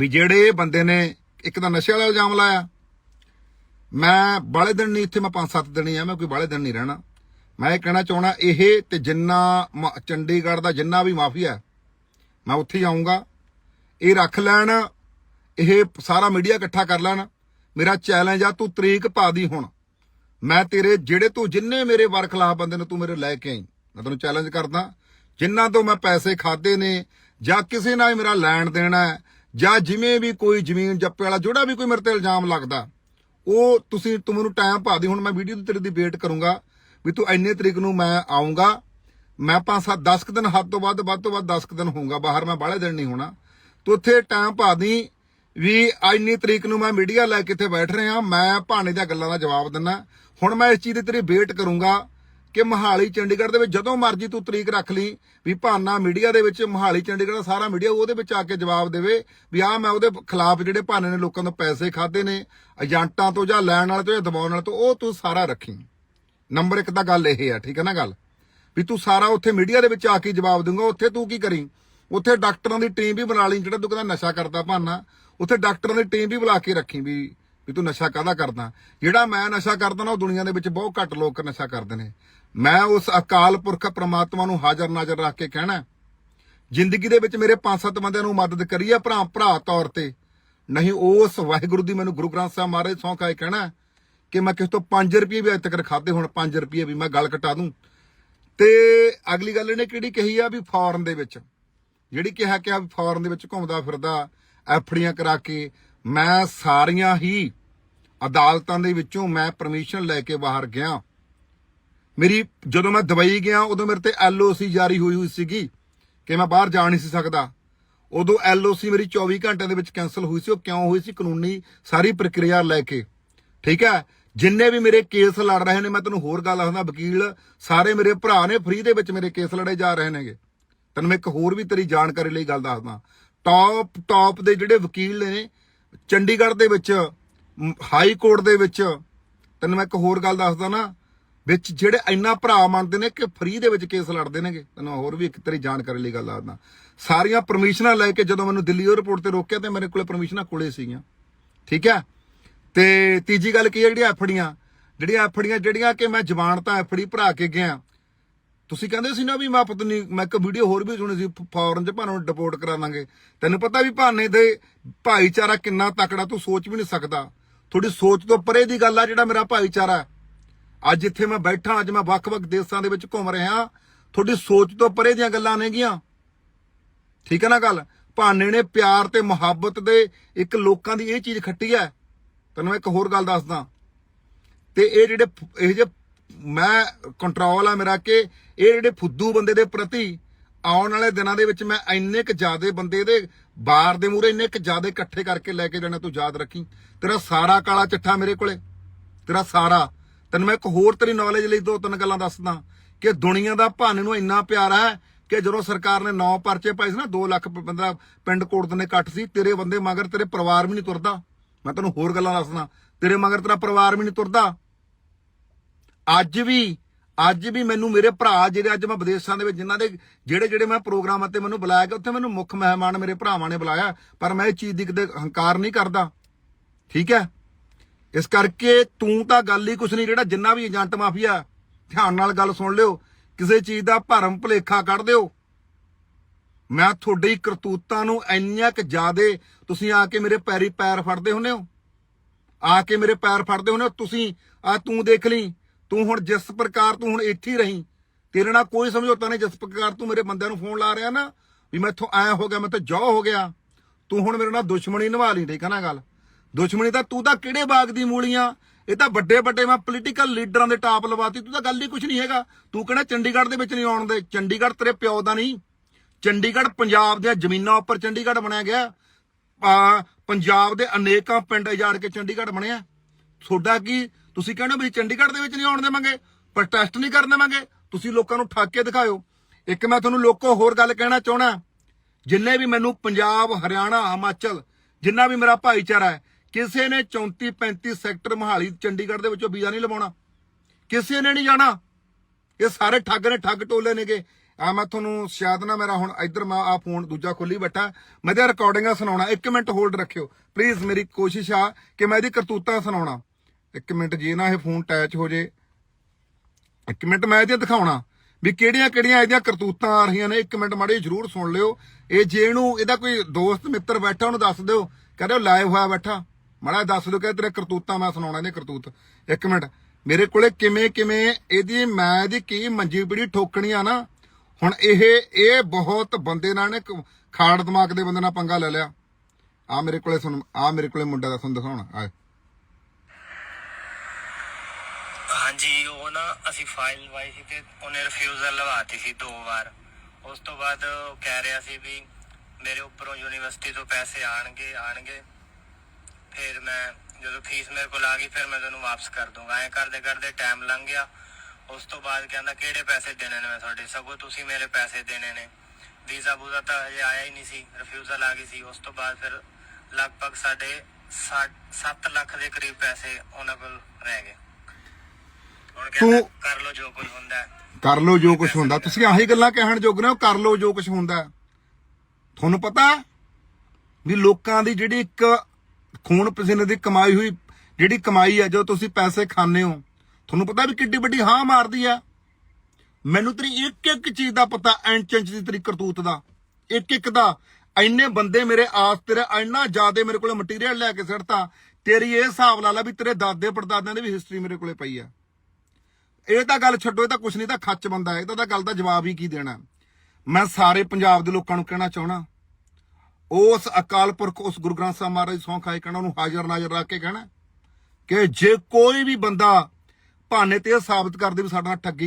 ਵੀ ਜਿਹੜੇ ਬੰਦੇ ਨੇ ਇੱਕ ਤਾਂ ਨਸ਼ੇ ਵਾਲਾ ਇਲਜ਼ਾਮ ਲਾਇਆ। ਮੈਂ ਬਾਲੇ ਦਿਨ ਨਹੀਂ ਇੱਥੇ, ਮੈਂ 5-7 ਦਿਨ ਹੀ ਆ, ਮੈਂ ਕੋਈ ਬਾਲੇ ਦਿਨ ਨਹੀਂ ਰਹਿਣਾ। ਮੈਂ ਇਹ ਕਹਿਣਾ ਚਾਹਣਾ ਇਹ ਤੇ ਜਿੰਨਾ ਮ- ਚੰਡੀਗੜ੍ਹ ਦਾ ਜਿੰਨਾ ਵੀ ਮਾਫੀਆ, ਮੈਂ ਉੱਥੇ ਹੀ ਆਉਂਗਾ ਇਹ ਰੱਖ ਲੈਣ, ਇਹ ਸਾਰਾ ਮੀਡੀਆ ਇਕੱਠਾ ਕਰ ਲੈਣ। ਮੇਰਾ ਚੈਲੰਜ ਆ, ਤੂੰ ਤਰੀਕ ਪਾ ਦੀ ਹੁਣ। ਮੈਂ ਤੇਰੇ, ਜਿਹੜੇ ਤੂੰ, ਜਿੰਨੇ ਮੇਰੇ ਵਰ ਖਿਲਾਫ ਬੰਦੇ ਨੇ, ਤੂੰ ਮੇਰੇ ਲੈ ਕੇ ਆਈ। ਮੈਂ ਤੈਨੂੰ ਚੈਲੰਜ ਕਰਦਾ ਜਿਨ੍ਹਾਂ ਤੋਂ ਮੈਂ ਪੈਸੇ ਖਾਦੇ ਨੇ ਜਾਂ ਕਿਸੇ ਨਾਲ ਮੇਰਾ ਲੈਣ ਦੇਣਾ ਹੈ ਜਾਂ ਜਿਵੇਂ ਵੀ ਕੋਈ ਜ਼ਮੀਨ ਜੱਪੇ ਵਾਲਾ, ਜਿਹੜਾ ਵੀ ਕੋਈ ਮੇਰੇ ਤੇ ਇਲਜ਼ਾਮ ਲੱਗਦਾ, ਉਹ ਤੁਸੀਂ, ਤੂੰ ਮੈਨੂੰ ਟਾਈਮ ਪਾ ਦੀ, ਹੁਣ ਮੈਂ ਵੀਡੀਓ ਦੀ ਤੇਰੇ ਦੀ ਵੇਟ ਕਰੂੰਗਾ, ਵੀ ਤੂੰ ਇੰਨੇ ਤਰੀਕ ਨੂੰ ਮੈਂ ਆਉਂਗਾ ਮੈਂ ਪੰਜ ਸੱਤ 10 ਕੁ ਦਿਨ, ਹੱਦ ਤੋਂ ਵੱਧ ਵੱਧ ਤੋਂ ਵੱਧ 10 ਕੁ ਦਿਨ ਹੋਊਗਾ, ਬਾਹਰ ਮੈਂ ਬਾਹਲੇ ਦਿਨ ਨਹੀਂ ਹੋਣਾ। ਤੂੰ ਉੱਥੇ ਟਾਈਮ ਪਾ ਦੀ ਵੀ ਇੰਨੀ ਤਰੀਕ ਨੂੰ ਮੈਂ ਮੀਡੀਆ ਲੈ ਕੇ ਇੱਥੇ ਬੈਠ ਰਿਹਾ, ਮੈਂ ਭਾਣੇ ਦੀਆਂ ਗੱਲਾਂ ਦਾ ਜਵਾਬ ਦਿੰਨਾ ਹੁਣ ਮੈਂ ਇਸ ਚੀਜ਼ ਦੀ ਤੇਰੀ ਵੇਟ ਕਰੂੰਗਾ ਕਿ ਮਹਾਲੀ ਚੰਡੀਗੜ੍ਹ ਦੇ ਵਿੱਚ ਜਦੋਂ ਮਰਜ਼ੀ ਤੂੰ ਤਰੀਕ ਰੱਖ ਲਈ ਵੀ ਭਾਨਾ ਮੀਡੀਆ ਦੇ ਵਿੱਚ ਮਹਾਲੀ ਚੰਡੀਗੜ੍ਹ ਦਾ ਸਾਰਾ ਮੀਡੀਆ ਉਹਦੇ ਵਿੱਚ ਆ ਕੇ ਜਵਾਬ ਦੇਵੇ ਵੀ ਆ ਮੈਂ ਉਹਦੇ ਖਿਲਾਫ ਜਿਹੜੇ ਭਾਨੇ ਨੇ ਲੋਕਾਂ ਤੋਂ ਪੈਸੇ ਖਾਦੇ ਨੇ, ਏਜੰਟਾਂ ਤੋਂ ਜਾਂ ਲੈਣ ਵਾਲੇ ਤੋਂ ਜਾਂ ਦਬਾਉਣ ਵਾਲੇ ਤੋਂ, ਉਹ ਤੂੰ ਸਾਰਾ ਰੱਖੀ। ਨੰਬਰ 1 ਤਾਂ ਗੱਲ ਇਹ ਆ, ਠੀਕ ਹੈ ਨਾ ਗੱਲ? ਵੀ ਤੂੰ ਸਾਰਾ ਉੱਥੇ ਮੀਡੀਆ ਦੇ ਵਿੱਚ ਆ ਕੇ ਜਵਾਬ ਦੂੰਗਾ ਉੱਥੇ ਤੂੰ ਕੀ ਕਰੀ? ਉੱਥੇ ਡਾਕਟਰਾਂ ਦੀ ਟੀਮ ਵੀ ਬਣਾ ਲਈ, ਜਿਹੜਾ ਤੂੰ ਕਹਿੰਦਾ ਨਸ਼ਾ ਕਰਦਾ ਭਾਨਾ, ਉੱਥੇ ਡਾਕਟਰਾਂ ਦੀ ਟੀਮ ਵੀ ਬੁਲਾ ਕੇ ਰੱਖੀ ਵੀ ਵੀ ਤੂੰ ਨਸ਼ਾ ਕਾਹਦਾ ਕਰਦਾ? ਜਿਹੜਾ ਮੈਂ ਨਸ਼ਾ ਕਰਦਾ ਨਾ, ਉਹ ਦੁਨੀਆ ਦੇ ਵਿੱਚ ਬਹੁਤ ਘੱਟ ਲੋਕ ਨਸ਼ਾ ਕਰਦੇ ਨੇ। ਮੈਂ ਉਸ ਅਕਾਲ ਪੁਰਖ ਪ੍ਰਮਾਤਮਾ ਨੂੰ ਹਾਜ਼ਰ ਨਾਜ਼ਰ ਰੱਖ ਕੇ ਕਹਿਣਾ ਜ਼ਿੰਦਗੀ ਦੇ ਵਿੱਚ ਮੇਰੇ ਪੰਜ ਸੱਤ ਬੰਦਿਆਂ ਨੂੰ ਮਦਦ ਕਰੀ ਆ ਭਰਾ ਭਰਾ ਤੌਰ ਤੇ। ਨਹੀਂ, ਉਸ ਵਾਹਿਗੁਰੂ ਦੀ ਮੈਨੂੰ ਗੁਰੂ ਗ੍ਰੰਥ ਸਾਹਿਬ ਮਹਾਰਾਜ ਸੌਂ ਆਏ ਕਹਿਣਾ ਕਿ ਮੈਂ ਕਿਸੇ ਤੋਂ 5 ਰੁਪਏ ਵੀ ਅੱਜ ਤੱਕ ਖਾਦੇ ਹੁਣ 5 ਰੁਪਏ ਵੀ ਮੈਂ ਗੱਲ ਕਟਾ ਦੂੰ। ਤੇ ਅਗਲੀ ਗੱਲ ਇਹਨੇ ਕਿਹੜੀ ਕਹੀ ਆ ਵੀ ਫੌਰਨ ਦੇ ਵਿੱਚ? ਜਿਹੜੀ ਕਿਹਾ ਕਿ ਆ ਵੀ ਫੌਰਨ ਦੇ ਵਿੱਚ ਘੁੰਮਦਾ ਫਿਰਦਾ, ਐਫੜੀਆਂ ਕਰਾ ਕੇ ਮੈਂ ਸਾਰੀਆਂ ਹੀ ਅਦਾਲਤਾਂ ਦੇ ਵਿੱਚੋਂ ਮੈਂ ਪਰਮਿਸ਼ਨ ਲੈ ਕੇ ਬਾਹਰ ਗਿਆ। ਮੇਰੀ ਜਦੋਂ ਮੈਂ ਦੁਬਈ ਗਿਆ, ਉਦੋਂ ਮੇਰੇ ਤੇ ਐਲਓਸੀ ਜਾਰੀ ਹੋਈ ਹੋਈ ਸੀਗੀ ਕਿ ਮੈਂ ਬਾਹਰ ਜਾ ਨਹੀਂ ਸੀ ਸਕਦਾ। ਉਦੋਂ ਐਲਓਸੀ ਮੇਰੀ 24 ਘੰਟਿਆਂ ਦੇ ਵਿੱਚ ਕੈਨਸਲ ਹੋਈ ਸੀ, ਉਹ ਕਿਉਂ ਹੋਈ ਸੀ, ਕਾਨੂੰਨੀ ਸਾਰੀ ਪ੍ਰਕਿਰਿਆ ਲੈ ਕੇ। ਠੀਕ ਹੈ? ਜਿੰਨੇ ਵੀ ਮੇਰੇ ਕੇਸ ਲੜ ਰਹੇ ਨੇ, ਮੈਂ ਤੈਨੂੰ ਹੋਰ ਗੱਲ ਦੱਸਦਾ, ਵਕੀਲ, ਸਾਰੇ ਮੇਰੇ ਭਰਾ ਨੇ ਫ੍ਰੀ ਦੇ ਵਿੱਚ ਮੇਰੇ ਕੇਸ ਲੜੇ ਜਾ ਰਹੇ ਨੇਗੇ। ਤੈਨੂੰ ਮੈਂ ਇੱਕ ਹੋਰ ਵੀ ਤੇਰੀ ਜਾਣਕਾਰੀ ਲਈ ਗੱਲ ਦੱਸਦਾ। ਟੌਪ ਟੌਪ ਦੇ ਜਿਹੜੇ ਵਕੀਲ ਨੇ, ਚੰਡੀਗੜ੍ਹ ਦੇ ਵਿੱਚ ਹਾਈ ਕੋਰਟ ਦੇ ਵਿੱਚ, ਤੈਨੂੰ ਮੈਂ ਇੱਕ ਹੋਰ ਗੱਲ ਦੱਸਦਾ ਨਾ ਵਿੱਚ ਜਿਹੜੇ ਇੰਨਾ ਭਰਾ ਮੰਨਦੇ ਨੇ ਕਿ ਫ੍ਰੀ ਦੇ ਵਿੱਚ ਕੇਸ ਲੜਦੇ ਨੇਗੇ। ਤੈਨੂੰ ਹੋਰ ਵੀ ਇੱਕ ਤੇਰੀ ਜਾਣਕਾਰੀ ਲਈ ਗੱਲ ਦੱਸਦਾ। ਸਾਰੀਆਂ ਪਰਮਿਸ਼ਨਾਂ ਲੈ ਕੇ ਜਦੋਂ ਮੈਨੂੰ ਦਿੱਲੀ 에ਅਰਪੋਰਟ ਤੇ ਰੋਕਿਆ ਤੇ ਮੇਰੇ ਕੋਲੇ ਪਰਮਿਸ਼ਨਾਂ ਕੋਲੇ ਸੀਗੀਆਂ। ਠੀਕ ਹੈ? ਤੇ ਤੀਜੀ ਗੱਲ ਕੀ ਹੈ ਜਿਹੜੀਆਂ ਐਫੜੀਆਂ? ਜਿਹੜੀਆਂ ਐਫੜੀਆਂ ਜਿਹੜੀਆਂ ਕਿ ਮੈਂ ਜ਼ਬਾਨ ਤਾਂ ਐਫੜੀ ਭਰਾ ਕੇ ਗਿਆ। ਤੁਸੀਂ ਕਹਿੰਦੇ ਸੀ ਨਾ ਵੀ ਮੈਂ ਪਤਨੀ, ਮੈਂ ਇੱਕ ਵੀਡੀਓ ਹੋਰ ਵੀ ਸੁਣੀ ਸੀ ਫੌਰਨ ਚ ਭਾਨੂੰ ਡਿਪੋਰਟ ਕਰਾ ਦਾਂਗੇ। ਤੈਨੂੰ ਪਤਾ ਵੀ ਭਾਨੇ ਦੇ ਭਾਈਚਾਰਾ ਕਿੰਨਾ ਤਕੜਾ, ਤੂੰ ਸੋਚ ਵੀ ਨਹੀਂ ਸਕਦਾ। ਥੋੜੀ ਸੋਚ ਤੋਂ ਪਰੇ ਦੀ ਗੱਲ ਆ ਜਿਹੜਾ ਮੇਰਾ ਭਾਈਚਾਰਾ। ਅੱਜ ਇੱਥੇ ਮੈਂ ਬੈਠਾ, ਅੱਜ ਮੈਂ ਵੱਖ-ਵੱਖ ਦੇਸ਼ਾਂ ਦੇ ਵਿੱਚ ਘੁੰਮ ਰਿਹਾ ਤੁਹਾਡੀ ਸੋਚ ਤੋਂ ਪਰੇ ਦੀਆਂ ਗੱਲਾਂ ਨੇਗੀਆਂ ਠੀਕ ਹੈ ਨਾ ਗੱਲ? ਭਾਨੇ ਨੇ ਪਿਆਰ ਤੇ ਮੁਹੱਬਤ ਦੇ ਇੱਕ ਲੋਕਾਂ ਦੀ ਇਹ ਚੀਜ਼ ਖੱਟੀ ਹੈ। ਤੈਨੂੰ ਮੈਂ ਇੱਕ ਹੋਰ ਗੱਲ ਦੱਸਦਾ। ਤੇ ਇਹ ਜਿਹੜੇ ਫ- ਇਹ ਜੇ ਮੈਂ ਕੰਟਰੋਲ ਆ ਮੇਰਾ ਕਿ ਇਹ ਜਿਹੜੇ ਫੁੱਦੂ ਬੰਦੇ ਦੇ ਪ੍ਰਤੀ ਆਉਣ ਵਾਲੇ ਦਿਨਾਂ ਦੇ ਵਿੱਚ ਮੈਂ ਇੰਨੇ ਕ ਜ਼ਿਆਦੇ ਬੰਦੇ ਦੇ ਬਾਰ ਦੇ ਮੂਹਰੇ ਇੰਨੇ ਕ ਜ਼ਿਆਦੇ ਇਕੱਠੇ ਕਰਕੇ ਲੈ ਕੇ ਜਾਣਾ ਤੂੰ ਯਾਦ ਰੱਖੀ। ਤੇਰਾ ਸਾਰਾ ਕਾਲਾ ਚਿੱਠਾ ਮੇਰੇ ਕੋਲੇ। ਤੇਰਾ ਸਾਰਾ। ਤੈਨੂੰ ਮੈਂ ਇੱਕ ਹੋਰ ਤੇਰੀ ਨੌਲੇਜ ਲਈ ਦੋ ਤਿੰਨ ਗੱਲਾਂ ਦੱਸਦਾ ਕਿ ਦੁਨੀਆ ਦਾ ਭੰਨ ਨੂੰ ਇੰਨਾ ਪਿਆਰ ਹੈ ਕਿ ਜਦੋਂ ਸਰਕਾਰ ਨੇ 9 ਪਰਚੇ ਪਾਏ ਸੀ ਨਾ 2 ਲੱਖ ਬੰਦਾ ਪਿੰਡ ਕੋਟ ਦੇ ਕੱਟ ਸੀ, ਤੇਰੇ ਬੰਦੇ ਮਗਰ ਤੇਰੇ ਪਰਿਵਾਰ ਵੀ ਨਹੀਂ ਤੁਰਦਾ। ਮੈਂ ਤੈਨੂੰ ਹੋਰ ਗੱਲਾਂ ਦੱਸਦਾ, ਤੇਰੇ ਮਗਰ ਤੇਰਾ ਪਰਿਵਾਰ ਵੀ ਨਹੀਂ ਤੁਰਦਾ। ਅੱਜ ਵੀ ਅੱਜ ਵੀ ਮੈਨੂੰ ਮੇਰੇ ਭਰਾ ਜਿਹੜੇ ਅੱਜ ਮੈਂ ਵਿਦੇਸ਼ਾਂ ਦੇ ਵਿੱਚ ਜਿਨ੍ਹਾਂ ਦੇ ਜਿਹੜੇ ਜਿਹੜੇ ਮੈਂ ਪ੍ਰੋਗਰਾਮਾਂ ਤੇ ਮੈਨੂੰ ਬੁਲਾਇਆ ਗਿਆ, ਉੱਥੇ ਮੈਨੂੰ ਮੁੱਖ ਮਹਿਮਾਨ ਮੇਰੇ ਭਰਾਵਾਂ ਨੇ ਬੁਲਾਇਆ, ਪਰ ਮੈਂ ਇਹ ਚੀਜ਼ ਦੀ ਕਿਤੇ ਹੰਕਾਰ ਨਹੀਂ ਕਰਦਾ। ਠੀਕ ਹੈ? ਇਸ ਕਰਕੇ ਤੂੰ ਤਾਂ ਗੱਲ ਹੀ ਕੁਛ ਨਹੀਂ, ਜਿਹੜਾ ਜਿੰਨਾ ਵੀ ਏਜੰਟ ਮਾਫੀਆ, ਧਿਆਨ ਨਾਲ ਗੱਲ ਸੁਣ ਲਿਓ, ਕਿਸੇ ਚੀਜ਼ ਦਾ ਭਰਮ ਭੁਲੇਖਾ ਕੱਢ ਦਿਓ। ਮੈਂ ਤੁਹਾਡੀ ਕਰਤੂਤਾਂ ਨੂੰ ਇੰਨੀਆਂ ਕਿ ਜ਼ਿਆਦੇ ਤੁਸੀਂ ਆ ਕੇ ਮੇਰੇ ਪੈਰੀ ਪੈਰ ਫੜਦੇ ਹੁੰਦੇ ਹੋ। ਆ ਕੇ ਮੇਰੇ ਪੈਰ ਫੜਦੇ ਹੁੰਦੇ ਹੋ, ਤੁਸੀਂ, ਆ ਤੂੰ ਦੇਖ ਲਈ, ਤੂੰ ਹੁਣ ਜਿਸ ਪ੍ਰਕਾਰ ਤੂੰ ਹੁਣ ਇੱਥੇ ਹੀ ਰਹੀਂ, ਤੇਰੇ ਨਾਲ ਕੋਈ ਸਮਝੌਤਾ ਨਹੀਂ, ਜਿਸ ਪ੍ਰਕਾਰ ਤੂੰ ਮੇਰੇ ਬੰਦਿਆਂ ਨੂੰ ਫੋਨ ਲਾ ਰਿਹਾ ਨਾ, ਵੀ ਮੈਥੋਂ ਐ ਹੋ ਗਿਆ, ਮੈਥੋਂ ਜੋ ਹੋ ਗਿਆ, ਤੂੰ ਹੁਣ ਮੇਰੇ ਨਾਲ ਦੁਸ਼ਮਣੀ ਨਿਭਾ ਲਈ ਠੀਕ ਹੈ ਨਾ ਗੱਲ। ਦੁਸ਼ਮਣੀ ਤਾਂ ਤੂੰ ਤਾਂ ਕਿਹੜੇ ਬਾਗ ਦੀ ਮੂਲੀਆਂ ਇਹ ਤਾਂ ਵੱਡੇ ਵੱਡੇ ਮੈਂ ਪੋਲੀਟੀਕਲ ਲੀਡਰਾਂ ਦੇ ਟਾਪ ਲਵਾਤੀ, ਤੂੰ ਤਾਂ ਗੱਲ ਹੀ ਕੁਝ ਨਹੀਂ ਹੈਗਾ। ਤੂੰ ਕਹਿੰਦਾ ਚੰਡੀਗੜ੍ਹ ਦੇ ਵਿੱਚ ਨਹੀਂ ਆਉਣ ਦੇ। ਚੰਡੀਗੜ੍ਹ ਤੇਰੇ ਪਿਓ ਦਾ ਨਹੀਂ। ਚੰਡੀਗੜ੍ਹ ਪੰਜਾਬ ਦੀਆਂ ਜ਼ਮੀਨਾਂ ਉੱਪਰ ਚੰਡੀਗੜ੍ਹ ਬਣਿਆ ਗਿਆ। ਪੰਜਾਬ ਦੇ ਅਨੇਕਾਂ ਪਿੰਡ ਉਜਾੜ ਕੇ ਚੰਡੀਗੜ੍ਹ ਬਣਿਆ। ਤੁਹਾਡਾ ਕੀ, ਤੁਸੀਂ ਕਹਿੰਦੇ ਵੀ ਚੰਡੀਗੜ੍ਹ ਦੇ ਵਿੱਚ ਨਹੀਂ ਆਉਣ ਦੇਵਾਂਗੇ? ਪ੍ਰੋਟੈਸਟ ਨਹੀਂ ਕਰਨ ਦੇਵਾਂਗੇ? ਤੁਸੀਂ ਲੋਕਾਂ ਨੂੰ ਠੱਗ ਕੇ ਦਿਖਾਓ ਇੱਕ ਮੈਂ ਤੁਹਾਨੂੰ ਲੋਕੋ ਹੋਰ ਗੱਲ ਕਹਿਣਾ ਚਾਹਣਾ ਜਿੰਨੇ ਵੀ ਮੈਨੂੰ ਪੰਜਾਬ, ਹਰਿਆਣਾ, ਹਿਮਾਚਲ, ਜਿੰਨਾ ਵੀ ਮੇਰਾ ਭਾਈਚਾਰਾ ਹੈ ਕਿਸੇ ਨੇ 34 35 ਸੈਕਟਰ ਮੋਹਾਲੀ, ਚੰਡੀਗੜ੍ਹ ਦੇ ਵਿੱਚੋਂ ਵੀਜ਼ਾ ਨਹੀਂ ਲਵਾਉਣਾ। ਕਿਸੇ ਨੇ ਨਹੀਂ ਜਾਣਾ। ਇਹ ਸਾਰੇ ਠੱਗ ਨੇ, ਠੱਗ ਟੋਲੇ ਨੇਗੇ। ਆ ਮੈਂ ਤੁਹਾਨੂੰ ਸ਼ਾਇਦ ਨਾ ਮੇਰਾ ਹੁਣ, ਇੱਧਰ ਮੈਂ ਆ ਫੋਨ ਦੂਜਾ ਖੋਲੀ ਬੈਠਾ। ਮੈਂ ਤੇ ਰਿਕਾਰਡਿੰਗਾਂ ਸੁਣਾਉਣਾ। 1 ਮਿੰਟ ਹੋਲਡ ਰੱਖਿਓ। ਪਲੀਜ਼ ਮੇਰੀ ਕੋਸ਼ਿਸ਼ ਆ ਕਿ ਮੈਂ ਇਹਦੀ ਕਰਤੂਤਾਂ ਸੁਣਾਉਣਾ। 1 ਮਿੰਟ ਜੇ, ਨਾ ਇਹ ਫੋਨ ਅਟੈਚ ਹੋ ਜੇ। ਇੱਕ ਮਿੰਟ ਮੈਂ ਇਹਦੀਆਂ ਦਿਖਾਉਣਾ। ਵੀ ਕਿਹੜੀਆਂ ਕਿਹੜੀਆਂ ਇਹਦੀਆਂ ਕਰਤੂਤਾਂ ਆ ਰਹੀਆਂ ਨੇ? ਇੱਕ ਮਿੰਟ ਮਾੜੇ ਜਰੂਰ ਸੁਣ ਲਿਓ। ਇਹ ਜੇ ਇਹਨੂੰ, ਇਹਦਾ ਕੋਈ ਦੋਸਤ, ਮਿੱਤਰ ਬੈਠਾ, ਉਹਨੂੰ ਦੱਸ ਦਿਓ। ਕਹਿੰਦੇ ਲਾਈਵ ਹੋਇਆ ਬੈਠਾ। ਮਾੜਾ ਦੱਸ ਦਿਓ ਕਿ ਤੇਰੇ ਕਰਤੂਤਾਂ ਮੈਂ ਸੁਣਾਉਣਾ ਇਹਨੇ ਕਰਤੂਤ। ਇੱਕ ਮਿੰਟ। ਮੇਰੇ ਕੋਲੇ ਕਿਵੇਂ ਕਿਵੇਂ ਇਹਦੀ ਮੈਂ ਇਹਦੀ ਕੀ ਮੰਜੀ ਪੀੜੀ ਠੋਕਣੀ ਆ ਨਾ? ਹੁਣ ਇਹ ਇਹ ਬਹੁਤ ਬੰਦੇ ਨਾਲ ਨੇ ਖਾੜ ਦਿਮਾਗ ਦੇ ਬੰਦੇ ਨਾਲ ਪੰਗਾ ਲੈ ਲਿਆ। ਆ ਮੇਰੇ ਕੋਲੇ ਸੁਣ ਆ ਮੇਰੇ ਕੋਲੇ ਮੁੰਡਾ ਦਾ ਤੁਹਾਨੂੰ ਦਿਖਾਉਣਾ। ਆ ਹਾਂਜੀ, ਉਹ ਨਾ ਅਸੀਂ ਫਾਈਲ ਲਵਾਈ ਸੀ ਤੇ ਉਹਨੇ ਰਿਫਿਊਜ਼ਲ ਲਵਾਤੀ ਸੀ ਦੋ ਵਾਰ। ਉਸ ਤੋਂ ਬਾਅਦ ਉਹ ਕਹਿ ਰਿਹਾ ਸੀ ਵੀ ਮੇਰੇ ਉੱਪਰੋਂ ਯੂਨੀਵਰਸਿਟੀ ਤੋਂ ਪੈਸੇ ਆਣਗੇ ਆਣਗੇ। ਫਿਰ ਮੈਂ ਜਦੋਂ ਫੀਸ ਮੇਰੇ ਕੋਲ ਆ ਗਈ ਫਿਰ ਮੈਂ ਤੁਹਾਨੂੰ ਵਾਪਸ ਕਰ ਦੂੰਗਾ ਐਂ ਕਰਦੇ ਕਰਦੇ ਟਾਈਮ ਲੰਘ ਗਿਆ। ਉਸ ਤੋਂ ਬਾਅਦ ਕਹਿੰਦਾ ਕਿਹੜੇ ਪੈਸੇ ਦੇਣੇ ਨੇ ਮੈਂ ਤੁਹਾਡੇ? ਸਗੋਂ ਤੁਸੀਂ ਮੇਰੇ ਪੈਸੇ ਦੇਣੇ ਨੇ। ਵੀਜ਼ਾ ਬੂਜ਼ਾ ਤਾਂ ਹਜੇ ਆਇਆ ਹੀ ਨਹੀਂ ਸੀ ਰਿਫਿਊਜ਼ਲ ਆ ਗਈ ਸੀ। ਉਸ ਤੋਂ ਬਾਅਦ ਫਿਰ ਲਗਭਗ ਸਾਡੇ 7 ਲੱਖ ਦੇ ਕਰੀਬ ਪੈਸੇ ਉਹਨਾਂ ਕੋਲ ਰਹਿ ਗਏ। ਹੁਣ ਕਹਿੰਦਾ ਤੂੰ- ਕਰ ਲਓ ਜੋ ਕੁਝ ਹੁੰਦਾ ਹੈ। ਕਰ ਲੋ ਜੋ ਕੁਝ ਹੁੰਦਾ। ਤੁਸੀਂ ਆਹੀ ਗੱਲਾਂ ਕਹਿਣ ਜੋਗ ਨੇ ਕਰ ਲੋ ਜੋ ਕੁਝ ਹੁੰਦਾ ਤੁਹਾਨੂੰ ਪਤਾ ਵੀ ਲੋਕਾਂ ਦੀ ਜਿਹੜੀ ਇੱਕ ਖੂਨ ਪਸੀਨੇ ਦੀ ਕਮਾਈ ਹੋਈ, ਜਿਹੜੀ ਕਮਾਈ ਹੈ ਜੋ ਤੁਸੀਂ ਪੈਸੇ ਖਾਣੇ ਹੋ, ਤੁਹਾਨੂੰ ਪਤਾ ਵੀ ਕਿੱਡੀ ਵੱਡੀ ਹਾਂ ਮਾਰਦੀ ਆ। ਮੈਨੂੰ ਤੇਰੀ ਇੱਕ ਇੱਕ ਚੀਜ਼ ਦਾ ਪਤਾ ਇੰਚ ਇੰਚ ਦੀ ਤੇਰੀ ਕਰਤੂਤ ਦਾ। ਇੱਕ ਇੱਕ ਦਾ। ਇੰਨੇ ਬੰਦੇ ਮੇਰੇ ਆਸ ਤੇਰੇ, ਇੰਨਾ ਜ਼ਿਆਦੇ ਮੇਰੇ ਕੋਲੇ ਮਟੀਰੀਅਲ ਲੈ ਕੇ ਸਿੱਟਤਾ। ਤੇਰੀ ਇਹ ਹਿਸਾਬ ਲਾ ਲਾ ਵੀ ਤੇਰੇ ਦਾਦੇ ਪੜਦਾਦਿਆਂ ਦੀ ਵੀ ਹਿਸਟਰੀ ਮੇਰੇ ਕੋਲੇ ਪਈ ਆ। ਇਹ ਤਾਂ ਗੱਲ ਛੱਡੋ, ਇਹ ਤਾਂ ਕੁਛ ਨਹੀਂ ਤਾਂ ਖੱਚ ਬੰਦਾ ਹੈ। ਇਹਦਾ ਤਾਂ ਗੱਲ ਦਾ ਜਵਾਬ ਹੀ ਕੀ ਦੇਣਾ? ਮੈਂ ਸਾਰੇ ਪੰਜਾਬ ਦੇ ਲੋਕਾਂ ਨੂੰ ਕਹਿਣਾ ਚਾਹਣਾ ਉਸ ਅਕਾਲ ਪੁਰਖ ਉਸ ਗੁਰੂ ਗ੍ਰੰਥ ਸਾਹਿਬ ਮਹਾਰਾਜ ਸੌਂ ਖਾਏ ਕਹਿਣਾ, ਉਹਨੂੰ ਹਾਜ਼ਰ ਨਾਜ਼ਰ ਰੱਖ ਕੇ ਕਹਿਣਾ ਕਿ ਜੇ ਕੋਈ ਵੀ ਬੰਦਾ ਭਾਨੇ ਤੇ ਇਹ ਸਾਬਤ ਕਰਦੇ ਵੀ ਸਾਡੇ ਨਾਲ ਠੱਗੀ